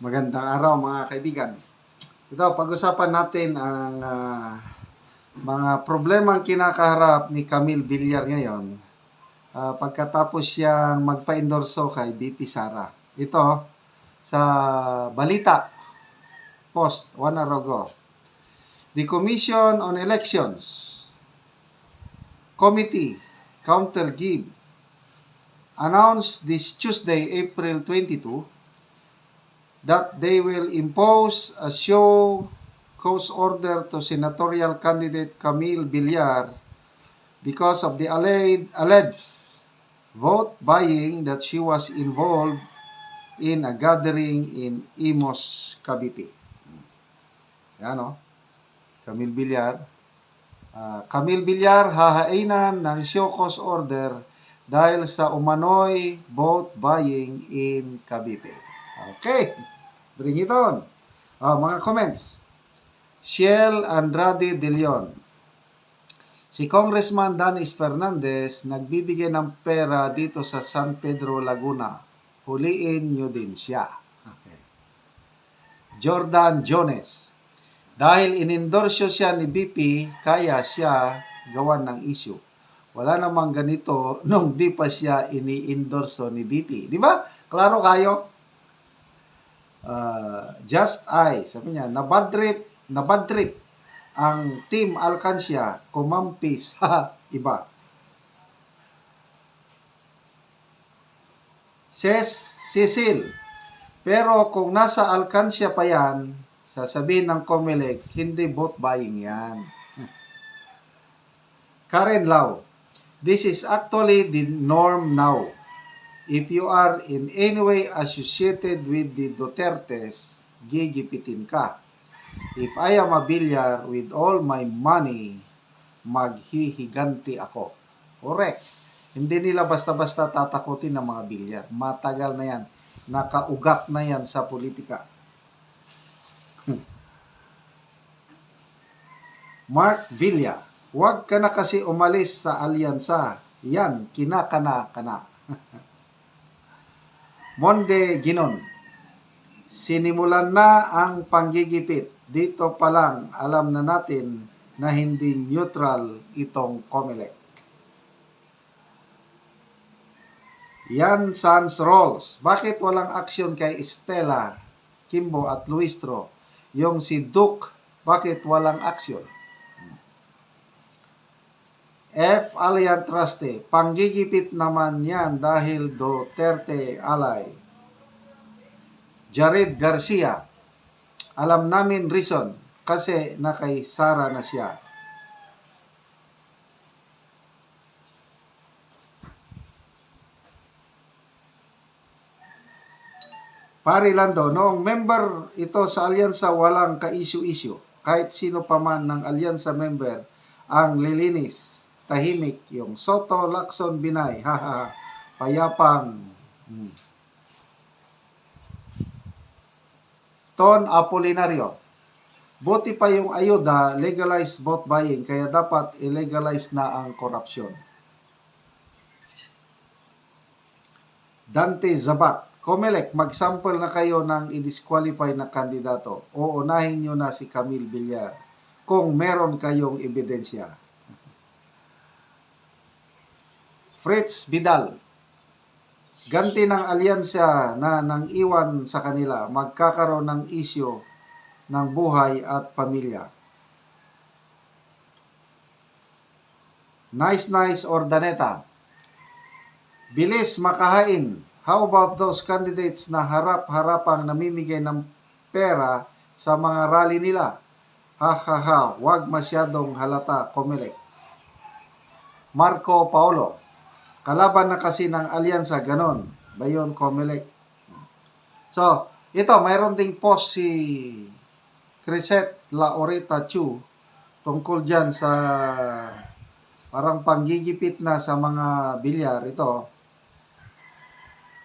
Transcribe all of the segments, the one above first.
Magandang araw mga kaibigan. Ito, pag-usapan natin ang ah, mga problemang kinakaharap ni Camille Villar ngayon ah, pagkatapos siyang magpa-endorso kay BP Sara. Ito, sa balita, post one hour ago. The Commission on Elections Committee Counter Give announced this Tuesday, April 22, that they will impose a show cause order to senatorial candidate Camille Villar because of the alleged, alleged vote buying that she was involved in a gathering in Imos, Cavite. Yan o. Camille Villar. Ah, Camille Villar hahainan ng show cause order dahil sa umano'y vote buying in Cavite. Okay. Bring it on. Ah, mga comments. Shell Andrade de Leon. Si Congressman Danis Fernandez nagbibigay ng pera dito sa San Pedro, Laguna. Huliin nyo din siya. Okay. Jordan Jones. Dahil inindorsyo siya ni BP, kaya siya gawan ng issue. Wala namang ganito nung di pa siya ini-endorso ni BP. Di ba? Klaro kayo? Uh, just I, sabi niya, na bad trip, na bad trip ang team Alcancia kumampis sa iba. Says Cecil, pero kung nasa Alcancia pa yan, sasabihin ng Comelec, hindi vote buying yan. Karen Lau, this is actually the norm now. If you are in any way associated with the Dutertes, gigipitin ka. If I am a bilyar with all my money, maghihiganti ako. Correct. Hindi nila basta-basta tatakutin ng mga bilyar. Matagal na yan. Nakaugat na yan sa politika. Mark Villa, huwag ka na kasi umalis sa alyansa. Yan, kinakana ka na. Monde Ginon, sinimulan na ang panggigipit. Dito pa lang alam na natin na hindi neutral itong Comelec. Yan Sans Rolls. Bakit walang aksyon kay Estela, Kimbo at Luistro? Yung si Duke, bakit walang aksyon? F. Alian Traste, panggigipit naman yan dahil Duterte alay. Jared Garcia, alam namin reason kasi na kay Sara na siya. Pari Lando, noong member ito sa alyansa walang ka-issue-issue. Kahit sino pa man ng alyansa member ang lilinis, tahimik, yung Soto, Lacson, Binay, haha, payapang. Hmm. Ton Apolinario, buti pa yung ayuda, legalized vote buying, kaya dapat illegalize na ang korupsyon. Dante Zabat, Comelec, mag-sample na kayo ng i-disqualify na kandidato o unahin nyo na si Camille Villar kung meron kayong ebidensya. Fritz Vidal, ganti ng alyansa na nang iwan sa kanila, magkakaroon ng isyo ng buhay at pamilya. Nice Nice Ordaneta, bilis makahain. How about those candidates na harap-harapang namimigay ng pera sa mga rally nila? Ha ha ha, wag masyadong halata, Comelec. Marco Paolo, kalaban na kasi ng alyansa, ganon. Bayon, Comelec. So, ito, mayroon ding post si Crisette Laureta Chu tungkol dyan sa parang panggigipit na sa mga bilyar. Ito,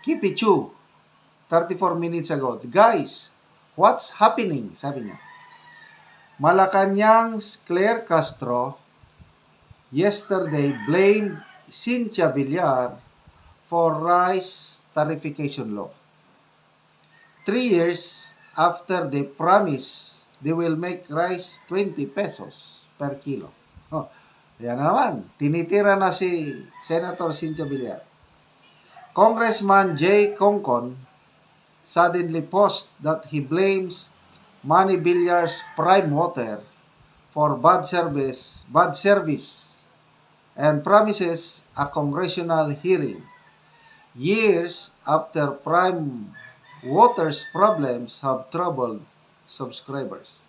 Kipi Chu, 34 minutes ago. Guys, what's happening? Sabi niya. Malacanang's Claire Castro yesterday blamed Cynthia Villar for rice tarification law. Three years after they promise they will make rice 20 pesos per kilo. Oh, yan na naman. Tinitira na si Senator Cynthia Villar. Congressman Jay Concon suddenly post that he blames Manny Villar's Prime Water for bad service, bad service and promises a congressional hearing years after Prime Water's problems have troubled subscribers.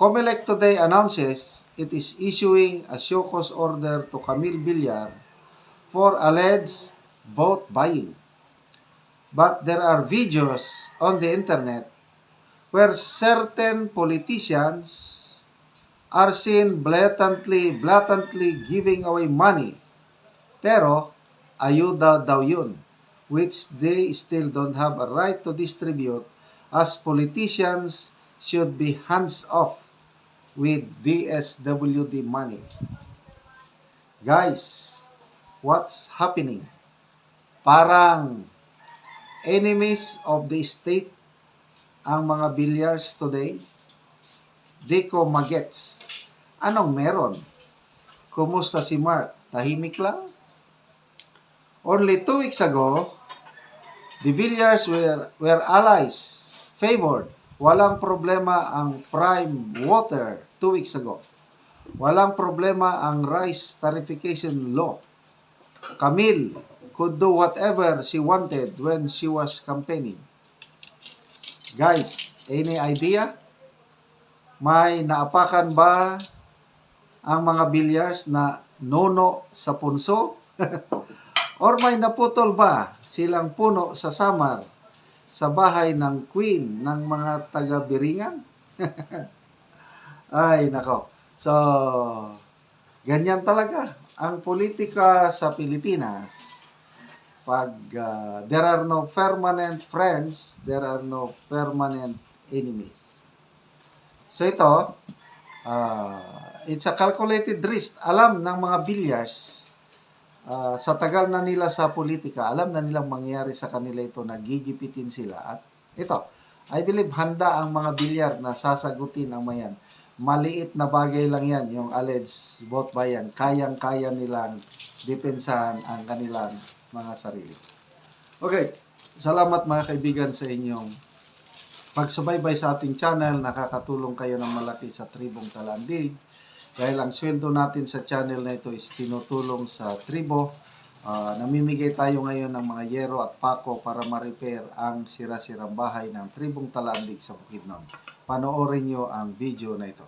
Comelec today announces it is issuing a show cause order to Camille Villar for alleged vote buying. But there are videos on the internet where certain politicians are seen blatantly, blatantly giving away money. Pero, ayuda daw yun, which they still don't have a right to distribute as politicians should be hands off with DSWD money. Guys, what's happening? Parang enemies of the state ang mga billiards today. Di ko magets. Anong meron? Kumusta si Mark? Tahimik lang? Only two weeks ago, the Villiers were, were allies, favored. Walang problema ang prime water two weeks ago. Walang problema ang rice tarification law. Camille could do whatever she wanted when she was campaigning. Guys, any idea? May naapakan ba ang mga bilyars na nono sa punso? Or may naputol ba silang puno sa samar sa bahay ng queen ng mga taga-biringan? Ay, nako. So, ganyan talaga ang politika sa Pilipinas. Pag uh, there are no permanent friends, there are no permanent enemies. So ito, uh, it's a calculated risk. Alam ng mga bilyars, uh, sa tagal na nila sa politika, alam na nilang mangyayari sa kanila ito, nagigipitin sila. At ito, I believe handa ang mga bilyar na sasagutin ang mayan. Maliit na bagay lang yan, yung alleged vote bayan. Kayang-kaya nilang depensahan ang kanilang mga sarili. Okay, salamat mga kaibigan sa inyong pagsubaybay sa ating channel. Nakakatulong kayo ng malaki sa Tribong Talandig. Dahil ang sweldo natin sa channel na ito is tinutulong sa tribo. Ah, namimigay tayo ngayon ng mga yero at pako para ma-repair ang sira-sirang bahay ng Tribong Talandig sa Bukidnon. Panoorin nyo ang video na ito.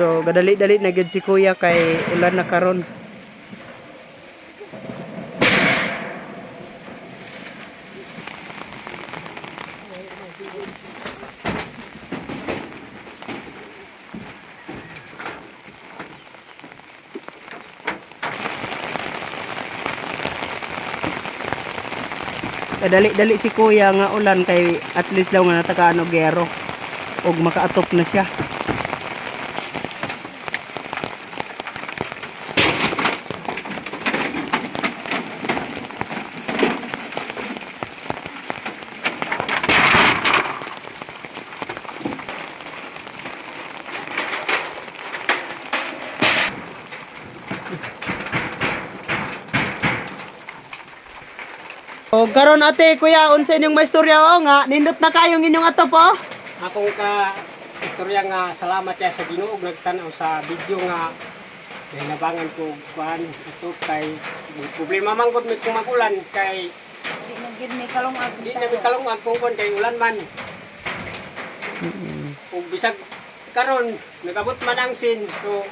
So, gadali-dali na si Kuya kay ulan na karon. Kadali-dali si Kuya nga ulan kay at least daw nga natakaano gero og makaatop na siya. O karon ate kuya unsa inyong maistorya o nga nindot na kayong inyong ato po? Akong ka istorya nga salamat kaya sa Ginoo ug nagtan-aw sa video nga nabangan ko kuan ato kay problema man gud mi kung magulan kay Di na gid may kalungag. di na mi kalungan kung kuan kay ulan man. Ug bisag karon nagabot man ang sin so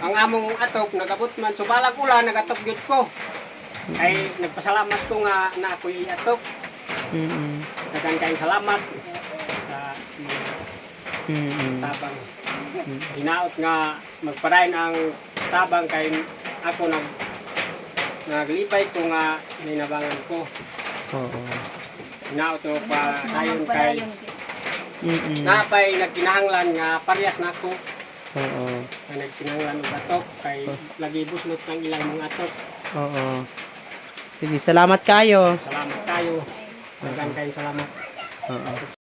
ang among atok nagabot man so balag ulan nagatok gyud ko. Kay nagpasalamat ko nga na ako'y atok. Mm. Daghang kayong salamat sa mga Mm. tabang. Hinaot nga magpadayon ang tabang kay ako nag naglipay ko nga ninabangan ko. Oo. Inauto pa dayon kay. Mm-mm. napay nagkinahanglan nga parehas na ako. Oo. Nga nagkinahanglan og atok kay lagi buslot ng ilang mga atok. Oo. Sige, salamat kayo. Salamat kayo. Daghang kayong salamat. Oo.